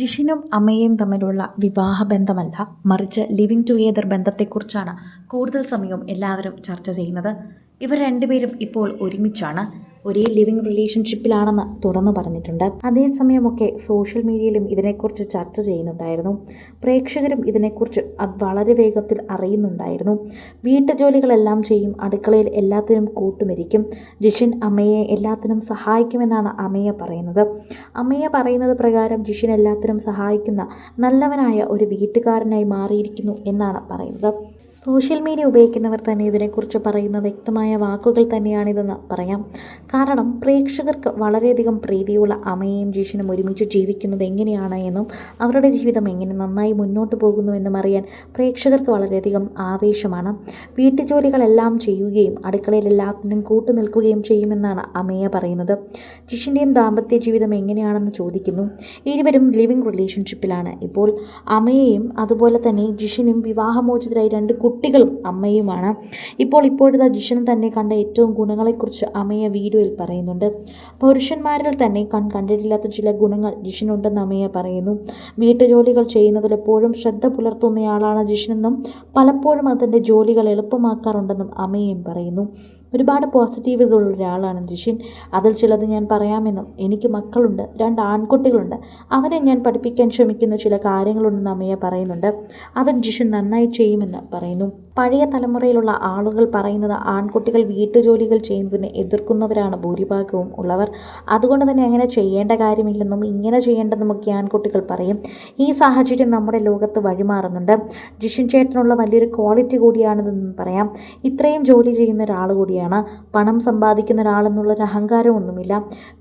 ജിഷിനും അമ്മയും തമ്മിലുള്ള വിവാഹ ബന്ധമല്ല. മറിച്ച് ലിവിങ് ടുഗെദർ ബന്ധത്തെക്കുറിച്ചാണ് കൂടുതൽ സമയവും എല്ലാവരും ചർച്ച ചെയ്യുന്നത്. ഇവർ രണ്ടുപേരും ഇപ്പോൾ ഒരുമിച്ചാണ്. ഒരേ ലിവിംഗ് റിലേഷൻഷിപ്പിലാണെന്ന് തുറന്നു പറഞ്ഞിട്ടുണ്ട്. അതേസമയമൊക്കെ സോഷ്യൽ മീഡിയയിലും ഇതിനെക്കുറിച്ച് ചർച്ച ചെയ്യുന്നുണ്ടായിരുന്നു. പ്രേക്ഷകരും ഇതിനെക്കുറിച്ച് വളരെ വേഗത്തിൽ അറിയുന്നുണ്ടായിരുന്നു. വീട്ടുജോലികളെല്ലാം ചെയ്യും. അടുക്കളയിൽ എല്ലാത്തിനും കൂട്ടുമിരിക്കും. ജിഷിൻ അമ്മയെ എല്ലാത്തിനും സഹായിക്കുമെന്നാണ് അമ്മയെ പറയുന്നത്. അമ്മയെ പറയുന്നത് പ്രകാരം ജിഷിൻ എല്ലാത്തിനും സഹായിക്കുന്ന നല്ലവനായ ഒരു വീട്ടുകാരനായി മാറിയിരിക്കുന്നു എന്നാണ് പറയുന്നത്. സോഷ്യൽ മീഡിയ ഉപയോഗിക്കുന്നവർ തന്നെ ഇതിനെക്കുറിച്ച് പറയുന്ന വ്യക്തമായ വാക്കുകൾ തന്നെയാണിതെന്ന് പറയാം. കാരണം പ്രേക്ഷകർക്ക് വളരെയധികം പ്രീതിയുള്ള അമ്മയെയും ജീഷനും ഒരുമിച്ച് ജീവിക്കുന്നത് എങ്ങനെയാണ് എന്നും അവരുടെ ജീവിതം എങ്ങനെ നന്നായി മുന്നോട്ട് പോകുന്നുവെന്നും അറിയാൻ പ്രേക്ഷകർക്ക് വളരെയധികം ആവേശമാണ്. വീട്ടുജോലികളെല്ലാം ചെയ്യുകയും അടുക്കളയിൽ എല്ലാത്തിനും കൂട്ടു നിൽക്കുകയും ചെയ്യുമെന്നാണ് അമ്മയെ പറയുന്നത്. ജിഷിന്റെയും ദാമ്പത്യ ജീവിതം എങ്ങനെയാണെന്ന് ചോദിക്കുന്നു. ഇരുവരും ലിവിംഗ് റിലേഷൻഷിപ്പിലാണ് ഇപ്പോൾ. അമ്മയെയും അതുപോലെ തന്നെ ജിഷിനും വിവാഹമോചിതരായി രണ്ട് കുട്ടികളും അമ്മയുമാണ്. ഇപ്പോൾ ഇപ്പോഴത്തെ ജിഷൻ തന്നെ കണ്ട ഏറ്റവും ഗുണങ്ങളെക്കുറിച്ച് അമ്മയെ വീഡിയോയിൽ പറയുന്നുണ്ട്. പുരുഷന്മാരിൽ തന്നെ കൺ കണ്ടിട്ടില്ലാത്ത ചില ഗുണങ്ങൾ ജിഷനുണ്ടെന്ന് അമ്മയെ പറയുന്നു. വീട്ടുജോലികൾ ചെയ്യുന്നതിൽ എപ്പോഴും ശ്രദ്ധ പുലർത്തുന്നയാളാണ് ജിഷനെന്നും പലപ്പോഴും അതിന്റെ ജോലികൾ എളുപ്പമാക്കാറുണ്ടെന്നും അമ്മയും പറയുന്നു. ഒരുപാട് പോസിറ്റീവ്സ് ഉള്ള ഒരാളാണ് ജിഷിൻ. അതിൽ ചിലത് ഞാൻ പറയാമെന്നും എനിക്ക് മക്കളുണ്ട് രണ്ട് ആൺകുട്ടികളുണ്ട്. അവരെ ഞാൻ പഠിപ്പിക്കാൻ ശ്രമിക്കുന്ന ചില കാര്യങ്ങളുണ്ടെന്ന് അമ്മയെ പറയുന്നുണ്ട്. അതും ജിഷിൻ നന്നായി ചെയ്യുമെന്ന് പറയുന്നു. này പഴയ തലമുറയിലുള്ള ആളുകൾ പറയുന്നത് ആൺകുട്ടികൾ വീട്ടുജോലികൾ ചെയ്യുന്നതിന് എതിർക്കുന്നവരാണ് ഭൂരിഭാഗവും ഉള്ളവർ. അതുകൊണ്ട് തന്നെ അങ്ങനെ ചെയ്യേണ്ട കാര്യമില്ലെന്നും ഇങ്ങനെ ചെയ്യേണ്ടെന്നുമൊക്കെ ആൺകുട്ടികൾ പറയും. ഈ സാഹചര്യം നമ്മുടെ ലോകത്ത് വഴിമാറുന്നുണ്ട്. ജിഷിൻ ചേട്ടനുള്ള വലിയൊരു ക്വാളിറ്റി കൂടിയാണിതെന്ന് പറയാം. ഇത്രയും ജോലി ചെയ്യുന്ന ഒരാൾ കൂടിയാണ്. പണം സമ്പാദിക്കുന്ന ഒരാളെന്നുള്ളൊരു അഹങ്കാരമൊന്നുമില്ല.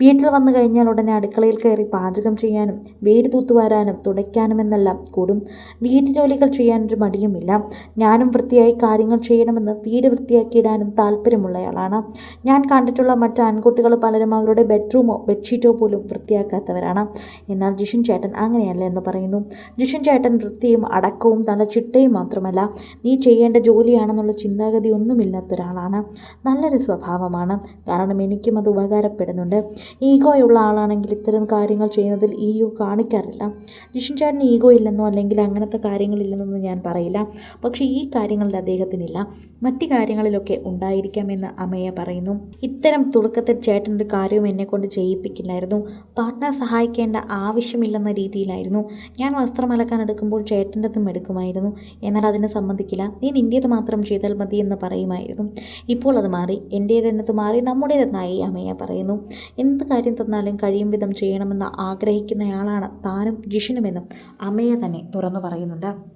വീട്ടിൽ വന്നു കഴിഞ്ഞാൽ ഉടനെ അടുക്കളയിൽ കയറി പാചകം ചെയ്യാനും വീട് തൂത്തുവാരാനും തുടയ്ക്കാനും എന്നെല്ലാം കൂടും. വീട്ടുജോലികൾ ചെയ്യാനൊരു മടിയുമില്ല. ഞാനും വൃത്തിയായി കാര്യങ്ങൾ ചെയ്യണമെന്ന് വീട് വൃത്തിയാക്കിയിടാനും താല്പര്യമുള്ളയാളാണ്. ഞാൻ കണ്ടിട്ടുള്ള മറ്റ് ആൺകുട്ടികൾ പലരും അവരുടെ ബെഡ്റൂമോ ബെഡ്ഷീറ്റോ പോലും വൃത്തിയാക്കാത്തവരാണ്. എന്നാൽ ജിഷൻ ചേട്ടൻ അങ്ങനെയല്ല എന്ന് പറയുന്നു. ജിഷൻ ചേട്ടൻ വൃത്തിയും അടക്കവും നല്ല ചിട്ടയും മാത്രമല്ല നീ ചെയ്യേണ്ട ജോലിയാണെന്നുള്ള ചിന്താഗതി ഒന്നുമില്ലാത്ത ഒരാളാണ് നല്ലൊരു സ്വഭാവമാണ്. കാരണം എനിക്കും അത് ഉപകാരപ്പെടുന്നുണ്ട്. ഈഗോയുള്ള ആളാണെങ്കിൽ ഇത്തരം കാര്യങ്ങൾ ചെയ്യുന്നതിൽ ഈഗോ കാണിക്കാറില്ല. ജിഷൻ ചേട്ടന് ഈഗോ ഇല്ലെന്നോ അല്ലെങ്കിൽ അങ്ങനത്തെ കാര്യങ്ങളില്ലെന്നൊന്നും ഞാൻ പറയില്ല. പക്ഷേ ഈ കാര്യങ്ങളിൽ അദ്ദേഹത്തിനില്ല. മറ്റു കാര്യങ്ങളിലൊക്കെ ഉണ്ടായിരിക്കാമെന്ന് അമ്മയെ പറയുന്നു. ഇത്തരം തുടക്കത്തിൽ ചേട്ടന്റെ കാര്യവും എന്നെ കൊണ്ട് ചെയ്യിപ്പിക്കില്ലായിരുന്നു. പാർട്ട്ണർ സഹായിക്കേണ്ട ആവശ്യമില്ലെന്ന രീതിയിലായിരുന്നു. ഞാൻ വസ്ത്രം അലക്കാൻ എടുക്കുമ്പോൾ ചേട്ടന്റെതും എടുക്കുമായിരുന്നു. എന്നാൽ അതിനെ സമ്മതിക്കില്ല നീ നിന്റേത് മാത്രം ചെയ്താൽ മതി എന്ന് പറയുമായിരുന്നു. ഇപ്പോൾ അത് മാറി. എന്റേത് എന്നത് മാറി നമ്മുടേതെന്നായി അമ്മയെ പറയുന്നു. എന്ത് കാര്യം തന്നാലും കഴിയും വിധം ചെയ്യണമെന്ന് ആഗ്രഹിക്കുന്നയാളാണ് താനും ജിഷിനുമെന്നും അമ്മയെ തന്നെ തുറന്നു പറയുന്നുണ്ട്.